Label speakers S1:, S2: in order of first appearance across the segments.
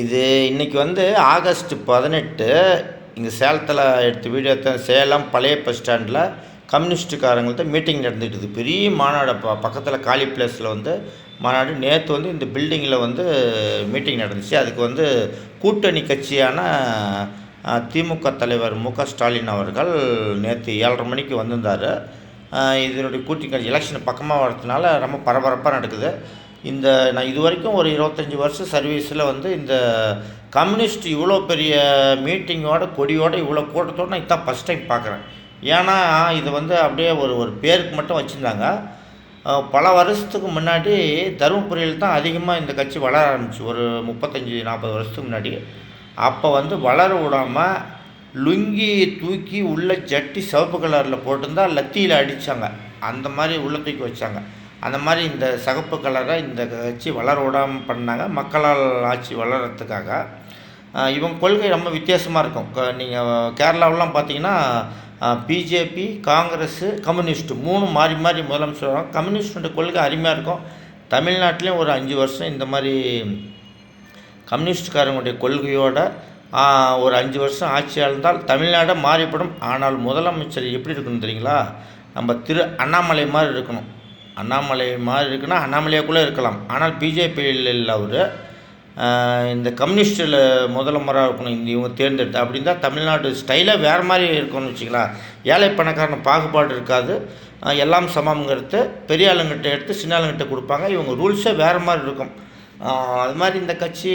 S1: இது இன்றைக்கி வந்து ஆகஸ்ட் பதினெட்டு. இங்கே சேலத்தில் எடுத்த வீடியோ தான். சேலம் பழைய பஸ் ஸ்டாண்டில் கம்யூனிஸ்ட்டுக்காரங்கள்ட்ட மீட்டிங் நடந்துக்கிட்டு பெரிய மாநாடு ப பக்கத்தில் காலி பிளேஸில் வந்து மாநாடு. நேற்று வந்து இந்த பில்டிங்கில் வந்து மீட்டிங் நடந்துச்சு. அதுக்கு வந்து கூட்டணி கட்சியான திமுக தலைவர் மு க ஸ்டாலின் அவர்கள் நேற்று ஏழரை மணிக்கு வந்திருந்தார். இதனுடைய கூட்டணி கட்சி எலெக்ஷன் பக்கமாக வரதுனால ரொம்ப பரபரப்பாக நடக்குது. இந்த நான் இது வரைக்கும் ஒரு இருபத்தஞ்சி வருஷம் சர்வீஸில் வந்து இந்த கம்யூனிஸ்ட் இவ்வளோ பெரிய மீட்டிங்கோட கொடியோட இவ்வளோ கூட்டத்தோடு நான் இதான் ஃபஸ்ட் டைம் பார்க்குறேன். ஏன்னா இது வந்து அப்படியே ஒரு ஒரு பேருக்கு மட்டும் வச்சுருந்தாங்க. பல வருஷத்துக்கு முன்னாடி தருமபுரியில் தான் அதிகமாக இந்த கட்சி வளர ஆரம்பிச்சு ஒரு முப்பத்தஞ்சு நாற்பது வருஷத்துக்கு முன்னாடி. அப்போ வந்து வளர விடாமல் லுங்கி தூக்கி உள்ள ஜட்டி சிவப்பு கலரில் போட்டிருந்தா லத்தியில் அடித்தாங்க அந்த மாதிரி உள்ள தூக்கி வச்சாங்க. அந்த மாதிரி இந்த சிகப்பு கலரை இந்த கட்சி வளர விடாமல் பண்ணாங்க. மக்களால் ஆட்சி வளர்கிறதுக்காக இவங்க கொள்கை ரொம்ப வித்தியாசமாக இருக்கும். நீங்கள் கேரளாவெலாம் பார்த்தீங்கன்னா பிஜேபி காங்கிரஸ் கம்யூனிஸ்ட்டு மூணு மாறி மாறி முதலமைச்சர் கம்யூனிஸ்டோட கொள்கை அருமையாக இருக்கும். தமிழ்நாட்டிலையும் ஒரு அஞ்சு வருஷம் இந்த மாதிரி கம்யூனிஸ்ட்காரங்களுடைய கொள்கையோட ஒரு அஞ்சு வருஷம் ஆட்சி ஆழ்ந்தால் தமிழ்நாடு மாறிப்படும் ஆனால் முதலமைச்சர் எப்படி இருக்கணும் தெரியுங்களா? நம்ம திரு அண்ணாமலை மாதிரி இருக்கணும். அண்ணாமலை மாதிரி இருக்குன்னா அண்ணாமலையாக்குள்ளே இருக்கலாம். ஆனால் பிஜேபியில் அவர் இந்த கம்யூனிஸ்டில் முதலமராக இருக்கணும் இந்த இவங்க தேர்ந்தெடுத்து அப்படின்னா தமிழ்நாடு ஸ்டைலாக வேறு மாதிரி இருக்கணும்னு வச்சுக்கலாம். ஏழை பணக்காரன் பாகுபாடு இருக்காது. எல்லாம் சமம்ங்கிறது பெரிய ஆளுங்கிட்ட எடுத்து சின்ன ஆளுங்கிட்ட கொடுப்பாங்க. இவங்க ரூல்ஸே வேறு மாதிரி இருக்கும். அது மாதிரி இந்த கட்சி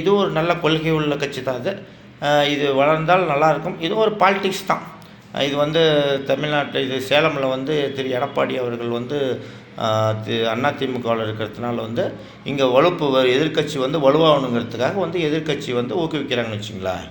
S1: இது ஒரு நல்ல கொள்கை உள்ள கட்சி தான் அது. இது வளர்ந்தால் நல்லாயிருக்கும் இது ஒரு பாலிடிக்ஸ் தான். இது வந்து தமிழ்நாட்டு இது சேலமில் வந்து திரு எடப்பாடி அவர்கள் வந்து தி அண்ணா திமுகவில் இருக்கிறதுனால வந்து இங்கே வலுப்பு எதிர்க்கட்சி வந்து வலுவாகணுங்கிறதுக்காக வந்து எதிர்க்கட்சி வந்து ஊக்குவிக்கிறாங்கன்னு வச்சுங்களேன்.